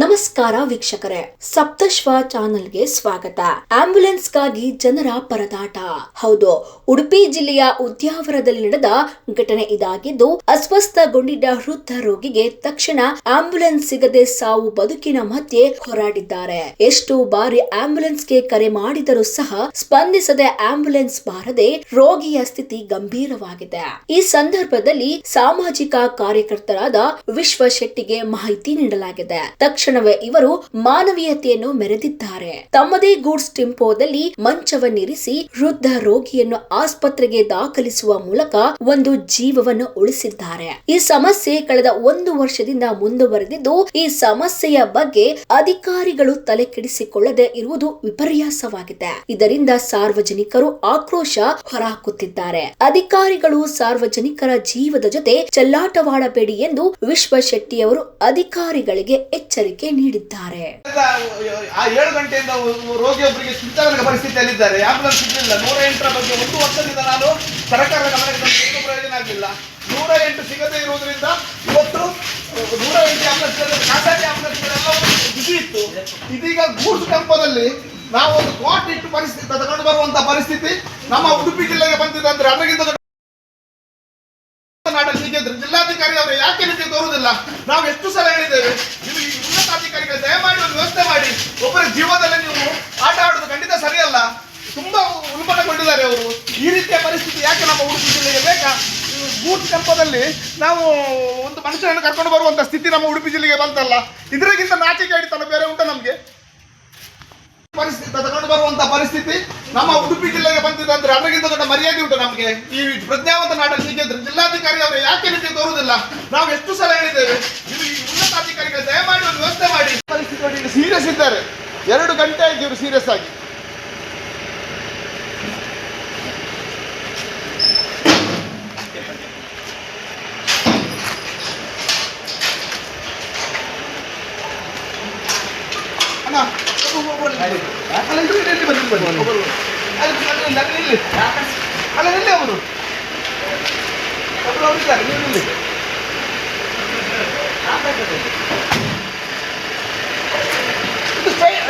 ನಮಸ್ಕಾರ ವೀಕ್ಷಕರೇ, ಸಪ್ತಶ್ವ ಚಾನೆಲ್ಗೆ ಸ್ವಾಗತ. ಆಂಬ್ಯುಲೆನ್ಸ್ಗಾಗಿ ಜನರ ಪರದಾಟ. ಹೌದು, ಉಡುಪಿ ಜಿಲ್ಲೆಯ ಉದ್ಯಾವರದಲ್ಲಿ ನಡೆದ ಘಟನೆ ಇದಾಗಿದ್ದು, ಅಸ್ವಸ್ಥಗೊಂಡಿದ್ದ ವೃದ್ಧ ರೋಗಿಗೆ ತಕ್ಷಣ ಆಂಬ್ಯುಲೆನ್ಸ್ ಸಿಗದೆ ಸಾವು ಬದುಕಿನ ಮಧ್ಯೆ ಹೋರಾಡಿದ್ದಾರೆ. ಎಷ್ಟು ಬಾರಿ ಆಂಬ್ಯುಲೆನ್ಸ್ಗೆ ಕರೆ ಮಾಡಿದರೂ ಸಹ ಸ್ಪಂದಿಸದೆ ಆಂಬ್ಯುಲೆನ್ಸ್ ಬಾರದೆ ರೋಗಿಯ ಸ್ಥಿತಿ ಗಂಭೀರವಾಗಿದೆ. ಈ ಸಂದರ್ಭದಲ್ಲಿ ಸಾಮಾಜಿಕ ಕಾರ್ಯಕರ್ತರಾದ ವಿಶ್ವ ಶೆಟ್ಟಿಗೆ ಮಾಹಿತಿ ನೀಡಲಾಗಿದೆ. ತಕ್ಷಣವೇ ಇವರು ಮಾನವೀಯತೆಯನ್ನು ಮೆರೆದಿದ್ದಾರೆ. ತಮ್ಮದೇ ಗೂಡ್ಸ್ ಟೆಂಪೋದಲ್ಲಿ ಮಂಚವನ್ನಿರಿಸಿ ವೃದ್ಧ ರೋಗಿಯನ್ನು ಆಸ್ಪತ್ರೆಗೆ ದಾಖಲಿಸುವ ಮೂಲಕ ಒಂದು ಜೀವವನ್ನು ಉಳಿಸಿದ್ದಾರೆ. ಈ ಸಮಸ್ಯೆ ಕಳೆದ ಒಂದು ವರ್ಷದಿಂದ ಮುಂದುವರೆದಿದ್ದು, ಈ ಸಮಸ್ಯೆಯ ಬಗ್ಗೆ ಅಧಿಕಾರಿಗಳು ತಲೆ ಕೆಡಿಸಿಕೊಳ್ಳದೆ ಇರುವುದು ವಿಪರ್ಯಾಸವಾಗಿದೆ. ಇದರಿಂದ ಸಾರ್ವಜನಿಕರು ಆಕ್ರೋಶ ಹೊರಹಾಕುತ್ತಿದ್ದಾರೆ. ಅಧಿಕಾರಿಗಳು ಸಾರ್ವಜನಿಕರ ಜೀವದ ಜೊತೆ ಚೆಲ್ಲಾಟವಾಡಬೇಡಿ ಎಂದು ವಿಶ್ವ ಶೆಟ್ಟಿಯವರು ಅಧಿಕಾರಿಗಳಿಗೆ ಎಚ್ಚರಿಕೆ ನೀಡಿದ್ದಾರೆ. ಆ ಏಳು ಗಂಟೆಯಿಂದ ರೋಗಿಯೊಬ್ಬರಿಗೆ ಚಿಂತಾಜನಕ ಪರಿಸ್ಥಿತಿಯಲ್ಲಿದ್ದಾರೆ. ಆಂಬುಲೆನ್ಸ್ ಸಿಗಲಿಲ್ಲ ನೂರ ಎಂಟರ ಬಗ್ಗೆ ಒಂದು ವರ್ಷದಿಂದ ನಾನು ಸರ್ಕಾರದ ಗಮನಕ್ಕೆ ಏನೂ ಪ್ರಯೋಜನ ಆಗಲಿಲ್ಲ ನೂರ ಎಂಟು ಸಿಗದೇ ಇರುವುದರಿಂದ ಇವತ್ತು ನೂರ ಎಂಟು ಆಂಬುಲೆನ್ಸ್ ಖಾಸಗಿ ಆಂಬುಲೆನ್ಸ್ ಬಿಸಿ ಇತ್ತು. ಇದೀಗ ಗೂಡ್ಸ್ ಕಂಪದಲ್ಲಿ ನಾವು ಒಂದು ಕೋಟ್ ಇಟ್ಟು ಪರಿಸ್ಥಿತಿ ತಗೊಂಡು ಬರುವಂತ ಪರಿಸ್ಥಿತಿ ನಮ್ಮ ಉಡುಪಿ ಜಿಲ್ಲೆಗೆ ಬಂದಿದೆ ಅಂದ್ರೆ ಅದಕ್ಕಿಂತ ಜಿಲ್ಲಾಧಿಕಾರಿ ಅವರು ಯಾಕೆ ನಿಮಗೆ ತೋರುವುದಿಲ್ಲ ನಾವು ಎಷ್ಟು ಸಲ ಹೇಳಿದ್ದೇವೆ ವ್ಯವಸ್ಥೆ ಮಾಡಿ. ಒಬ್ಬರ ಜೀವನದಲ್ಲಿ ನೀವು ಆಟ ಆಡೋದು ಖಂಡಿತ ಸರಿಯಲ್ಲ. ತುಂಬಾ ಉಲ್ಬಣಗೊಂಡಿದ್ದಾರೆ ಅವರು. ಈ ರೀತಿಯ ಪರಿಸ್ಥಿತಿ ಯಾಕೆ ನಮ್ಮ ಉಡುಪಿ ಜಿಲ್ಲೆಗೆ ಬೇಕಾ? ಬೂತ್ ಕಂಪದಲ್ಲಿ ನಾವು ಒಂದು ಮನುಷ್ಯನನ್ನು ಕರ್ಕೊಂಡು ಬರುವಂತ ಸ್ಥಿತಿ ನಮ್ಮ ಉಡುಪಿ ಜಿಲ್ಲೆಗೆ ಬಂತಲ್ಲ. ಇದರಿಗಿಂತ ನಾಚಿಕೆ ಹಿಡಿತಲ್ಲ ಬೇರೆ ಉಂಟು ನಮಗೆ? ಪರಿಸ್ಥಿತಿ ತಗೊಂಡು ಬರುವಂತ ಪರಿಸ್ಥಿತಿ ನಮ್ಮ ಉಡುಪಿ ಜಿಲ್ಲೆಗೆ ಬಂದಿದೆ ಅಂದ್ರೆ ಅದಕ್ಕಿಂತ ದೊಡ್ಡ ಮರ್ಯಾದೆ ಉಂಟು ನಮಗೆ. ಈ ಪ್ರಜ್ಞಾವಂತ ಇದ್ರೆ ಜಿಲ್ಲಾಧಿಕಾರಿ ಅವರು ಯಾಕೆ ನಿಮಗೆ ತೋರುವುದಿಲ್ಲ ನಾವು ಎಷ್ಟು ಸಲ ಹೇಳಿದ್ದೇವೆ ಉನ್ನತಾಧಿಕಾರಿಗಳು ದಯಮಾಡಿ ಒಂದು ವ್ಯವಸ್ಥೆ ಮಾಡಿ. ನೋಡಿ ಈಗ ಸೀರಿಯಸ್ ಇದ್ದಾರೆ. ಎರಡು ಗಂಟೆ ಆಯ್ತು ಇವರು ಸೀರಿಯಸ್ ಆಗಿ. ಅಲ್ಲ ಇಲ್ಲಿ ಇಲ್ಲಿ ಇಲ್ಲಿ ಇಲ್ಲಿ, ಇಲ್ಲಿ ಇಲ್ಲಿ ಅವರು. ಅವರು ಇದ್ದಾರೆ ನೀವು ಇಲ್ಲಿ